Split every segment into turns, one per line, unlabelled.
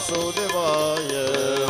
વાસુદેવાય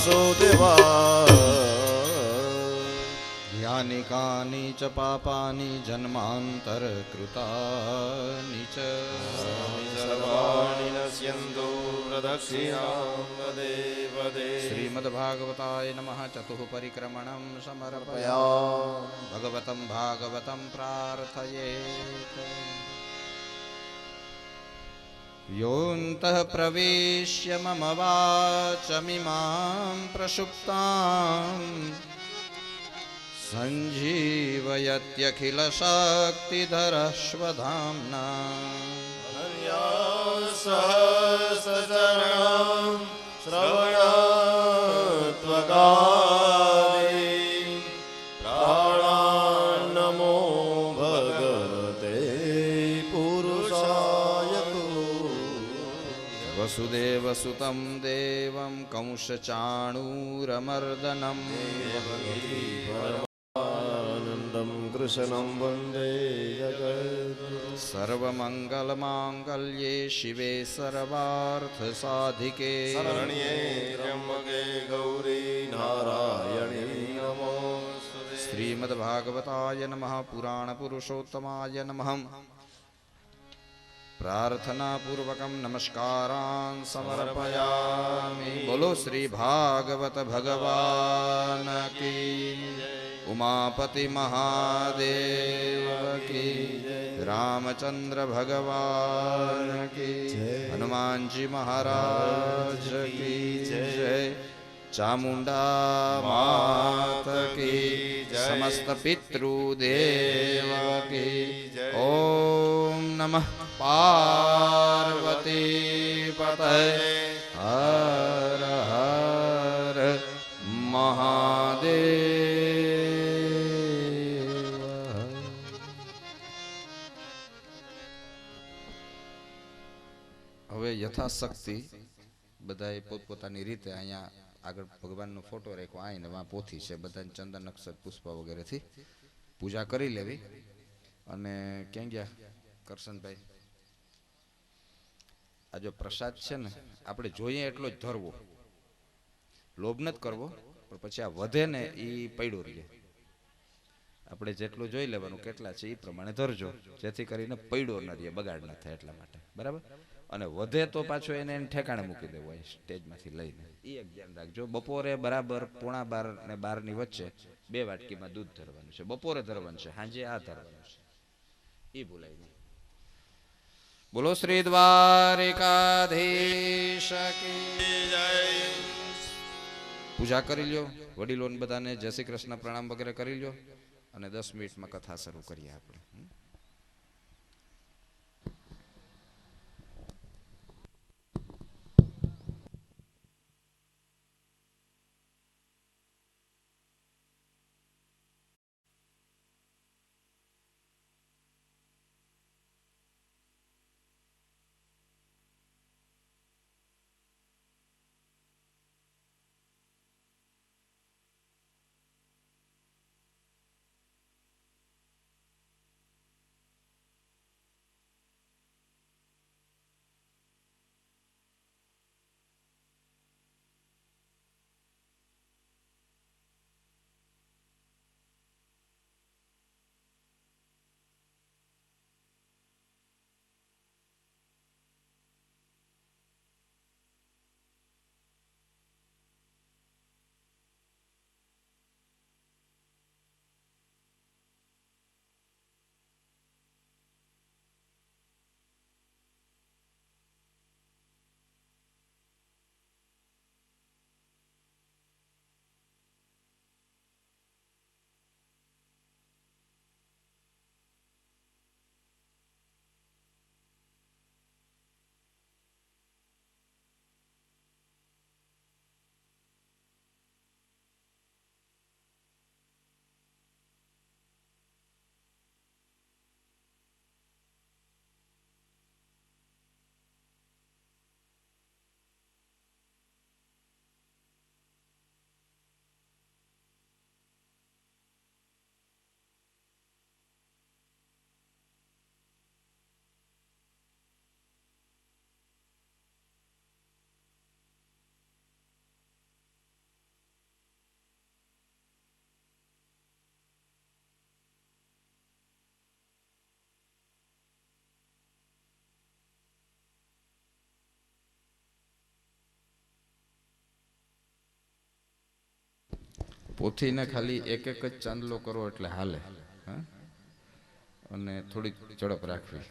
વાસુદેવા
યાનિકાની ચ પાપાની
જન્માંતર કૃતાની ચ
સર્વાણી નશ્યન્તો પ્રદક્ષિણાવદે
શ્રીમદ્ભાગવતાય નમઃ ચતુઃ
પરિક્રમણં સમર્પયા ભગવતં
ભાગવતં
પ્રાર્થયે योऽन्तः प्रवेश्य मम वाचमिमां प्रसुप्ताम् सञ्जीवयत्यखिलशक्तिधरश्वधाम्ना
सहस्र
देवसुतं देवं
कंसचाणूरमर्दनं परमानन्दं कृशनं वन्दे
सर्वमङ्गलमाङ्गल्ये शिवे सर्वार्थसाधिके
शरण्ये त्र्यम्बके गौरी नारायणी नमो
श्रीमद्भागवताय नमः पुराणपुरुषोत्तमाय नमः પ્રાર્થનાપૂર્વકમ નમસ્કારાન સમર્પયામિ. બોલો શ્રી ભાગવત ભગવાન કી ઉમાપતિ મહાદેવ કી રામચંદ્ર ભગવાન કી હનુમાનજી મહારાજ કી જય. ચામુંડા માત કી સમસ્ત પિતૃદેવ કી ઓમ નમઃ. પાર્વતી પતય હર હર મહાદેવ હવે યથાશક્તિ બધાએ પોતપોતાની રીતે અહીંયા આગળ ભગવાનનો ફોટો રાખ્યો આવીને વાં પોથી છે, બધાને ચંદન, અક્ષર, પુષ્પ વગેરેથી પૂજા કરી લેવી. અને ક્યાં ગયા, કરશનભાઈ? આ જો પ્રસાદ છે ને, આપણે જોઈએ એટલો જ ધરવો. લોભ નથી કરવો, પણ પછી આ વધે ને એ પૈડો રહે. આપણે જેટલું જોઈ લેવાનું કેટલા છે એ પ્રમાણે ધરજો. જેથી કરીને પડ્યો ન રહે, બગાડ ન થાય એટલા માટે. બરાબર? અને વધે તો પાછો એને એને ઠેકાણે મૂકી દેવો હોય સ્ટેજમાંથી લઈને. એ એક ધ્યાન રાખજો. બપોરે બરાબર પોણા બાર ને બારની વચ્ચે બે વાટકીમાં દૂધ ધરવાનું છે. બપોરે ધરવાનું છે સાંજે આ ધરવાનું છે. એ ભૂલાય નહીં. બોલો શ્રી દ્વારિકાધીશ પૂજા કરી લ્યો, વડીલોને બધાને જય શ્રી કૃષ્ણ પ્રણામ વગેરે કરી લ્યો અને દસ મિનિટમાં કથા શરૂ કરીએ આપણે. પોથીને ખાલી એક એક જ ચાંદલો કરો એટલે હાલે અને થોડીક ઝડપ રાખવી.